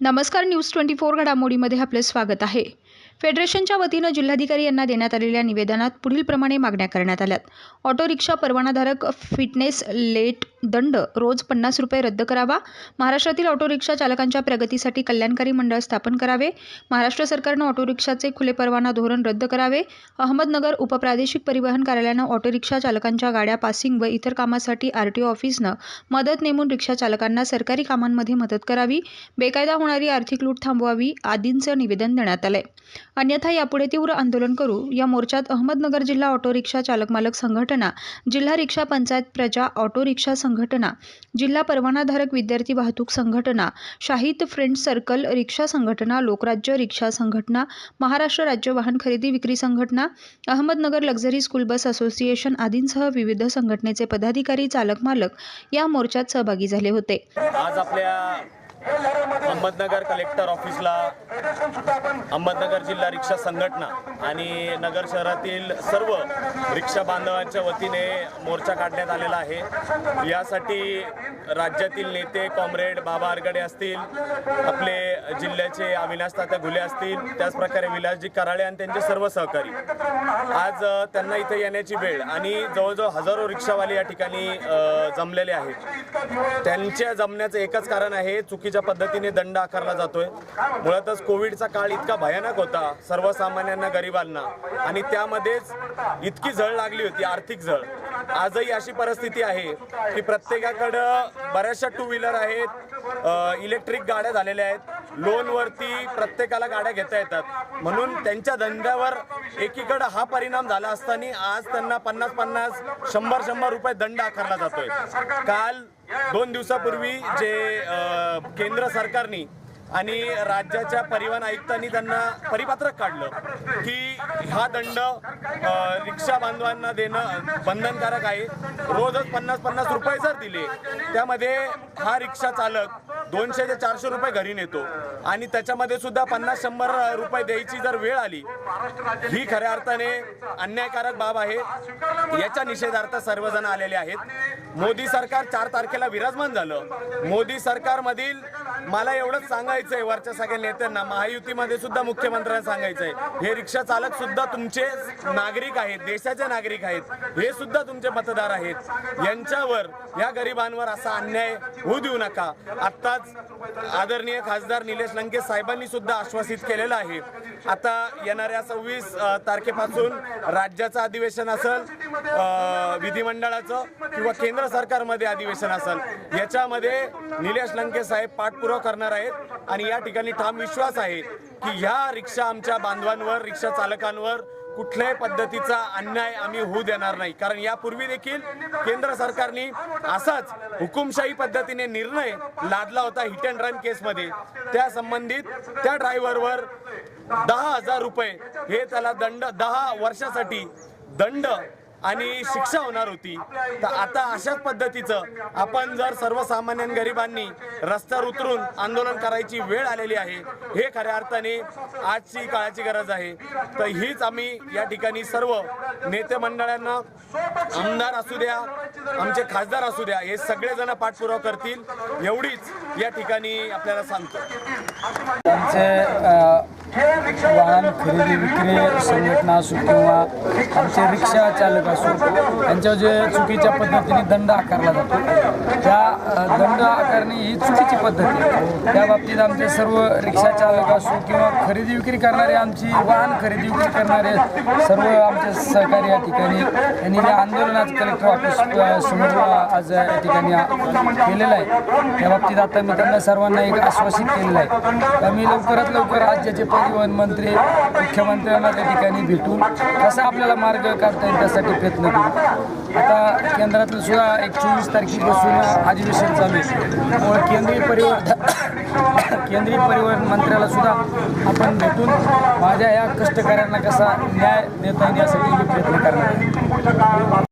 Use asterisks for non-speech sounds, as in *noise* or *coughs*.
नमस्कार news twenty four घडामोडीमध्ये आपले स्वागत आहे. फेडरेशनच्या वतीनं जिल्हाधिकारी यांना देण्यात आलेल्या निवेदनात पुढीलप्रमाणे मागण्या करण्यात आल्यात. ऑटो रिक्षा परवानाधारक फिटनेस लेट दंड रोज पन्नास रुपये रद्द करावा. महाराष्ट्रातील ऑटो रिक्षा चालकांच्या प्रगतीसाठी कल्याणकारी मंडळ स्थापन करावे. महाराष्ट्र सरकारनं ऑटो रिक्षाचे खुले परवाना धोरण रद्द करावे. अहमदनगर उपप्रादेशिक परिवहन कार्यालयानं ऑटो रिक्षा चालकांच्या गाड्या पासिंग व इतर कामासाठी आर टी ओ ऑफिसनं मदत नेमून रिक्षा चालकांना सरकारी कामांमध्ये मदत करावी. बेकायदा होणारी आर्थिक लूट थांबवावी आदींचं निवेदन देण्यात आलंय. अन्यथा यापुढे तीव्र आंदोलन करू. या मोर्चात अहमदनगर जिल्हा ऑटो रिक्षा चालक मालक संघटना जिल्हा रिक्षा पंचायत प्रजा ऑटो रिक्षा संघटना जिल्हा परवानाधारक विद्यार्थी वाहतूक संघटना शाहिद फ्रेंड सर्कल रिक्षा संघटना लोकराज्य रिक्षा संघटना महाराष्ट्र राज्य वाहन खरेदी विक्री संघटना Ahmednagar luxury school bus association आदींसह विविध संघटनेचे पदाधिकारी चालक मालक या मोर्चात सहभागी झाले होते. आज आपल्या अहमदनगर कलेक्टर ऑफिसला अहमदनगर जिल्हा रिक्षा संघटना आणि नगर शहरातील सर्व रिक्षा बांधवांच्या वतीने मोर्चा काढण्यात आलेला आहे. यासाठी राज्यातील नेते कॉम्रेड बाबा आरगडे असतील आपले जिल्हा जिल्ह्याचे अविनाश तात्या घुले असतील त्याचप्रकारे विलासजी कराळे आणि त्यांचे सर्व सहकारी. आज त्यांना इथे येण्याची वेळ आणि जवळजवळ हजारो रिक्षावाले या ठिकाणी जमलेले आहेत. त्यांच्या जमण्याचं एकच कारण आहे चुकीच्या पद्धतीने दंड आकारला जातोय. मुळातच कोविडचा काळ इतका भयानक होता सर्वसामान्यांना गरिबांना. आणि त्यामध्येच इतकी झळ लागली होती आर्थिक झळ. आजही अशी परिस्थिती आहे की प्रत्येकाकडं बऱ्याचशा टू व्हीलर आहेत इलेक्ट्रिक गाड्या झालेल्या आहेत. लोनवरती प्रत्येकाला गाड्या घेता येतात. म्हणून त्यांच्या धंद्यावर एकीकडं हा परिणाम झाला असताना आज त्यांना पन्नास पन्नास शंभर शंभर रुपये दंड आकारला जातोय. काल दोन दिवसापूर्वी जे केंद्र सरकारने आणि राज्याच्या परिवहन आयुक्तांनी त्यांना परिपत्रक काढलं की हा दंड रिक्षा बांधवांना देणं बंधनकारक आहे. रोजच पन्नास पन्नास रुपये जर दिले त्यामध्ये हा रिक्षा चालक दोनशे ते चारशे रुपये घरी नेतो. आणि त्याच्यामध्ये सुद्धा पन्नास शंभर रुपये द्यायची जर वेळ आली ही खऱ्या अर्थाने अन्यायकारक बाब आहे. याच्या निषेधार्थ सर्वजण आलेले आहेत. मोदी सरकार चार तारखेला विराजमान झालं. मोदी सरकारमधील मला एवढंच सांगायचं आहे वरच्या सगळ्या नेत्यांना महायुतीमध्ये सुद्धा मुख्यमंत्र्यांना सांगायचं आहे हे रिक्षा चालक सुद्धा तुमचे नागरिक आहेत देशाचे नागरिक आहेत हे सुद्धा तुमचे मतदार आहेत. यांच्यावर या गरिबांवर असा अन्याय होऊ देऊ नका. आज आदरणीय खासदार निलेश लंके साहेबांनी सुद्धा आश्वासित केलेलं आहे. आता येणाऱ्या सव्वीस तारखेपासून राज्याचं अधिवेशन असेल विधिमंडळाचं किंवा केंद्र सरकारमध्ये अधिवेशन असेल. याच्यामध्ये निलेश लंके साहेब पाठपुरावा करणार आहेत आणि या ठिकाणी ठाम विश्वास आहे की ह्या रिक्षा आमच्या बांधवांवर रिक्षा चालकांवर कुठल्याही पद्धतीचा अन्याय आम्ही होऊ देणार नाही. कारण यापूर्वी देखील केंद्र सरकारने असाच हुकुमशाही पद्धतीने निर्णय लादला होता हिट अँड रन केसमध्ये. त्या संबंधित त्या ड्रायव्हरवर दहा हजार रुपये हे त्याला दंड दहा वर्षासाठी दंड आणि शिक्षा होणार होती. तर आता अशाच पद्धतीचं आपण जर सर्वसामान्य गरिबांनी रस्त्यावर उतरून आंदोलन करायची वेळ आलेली आहे हे खऱ्या अर्थाने आजची काळाची गरज आहे. तर हीच आम्ही या ठिकाणी सर्व नेते मंडळांना आमदार असू द्या आमचे खासदार असू द्या हे सगळेजण पाठपुरावा करतील एवढीच या ठिकाणी आपल्याला सांगतो. वाहन खरेदी विक्री संघटना असो किंवा आमचे रिक्षा चालक असो यांच्यावर जे चुकीच्या पद्धतीने दंड आकारला जातो. त्या दंड आकारणे ही चुकीची पद्धत आहे. त्या बाबतीत आमचे सर्व रिक्षा चालक असो किंवा खरेदी विक्री करणारे आमची वाहन खरेदी विक्री करणारे सर्व आमचे सहकारी या ठिकाणी यांनी जे आंदोलन आज कलेक्टर ऑफिस समोर आज या ठिकाणी केलेलं आहे. त्या बाबतीत आता मी त्यांना सर्वांना एक आश्वासित केलेलं आहे. आम्ही लवकरात लवकर राज्याचे परिवहन मंत्री मुख्यमंत्र्यांना त्या ठिकाणी भेटून कसा आपल्याला मार्ग काढता येईल त्यासाठी प्रयत्न करू. आता केंद्रातलं सुद्धा एक चोवीस तारखेपासून अधिवेशन चालू आहे. त्यामुळे केंद्रीय परिवहन *coughs* केंद्रीय परिवहन मंत्र्याला सुद्धा आपण भेटून माझ्या या कष्टकऱ्यांना कसा न्याय देता येईल यासाठी मी प्रयत्न करणार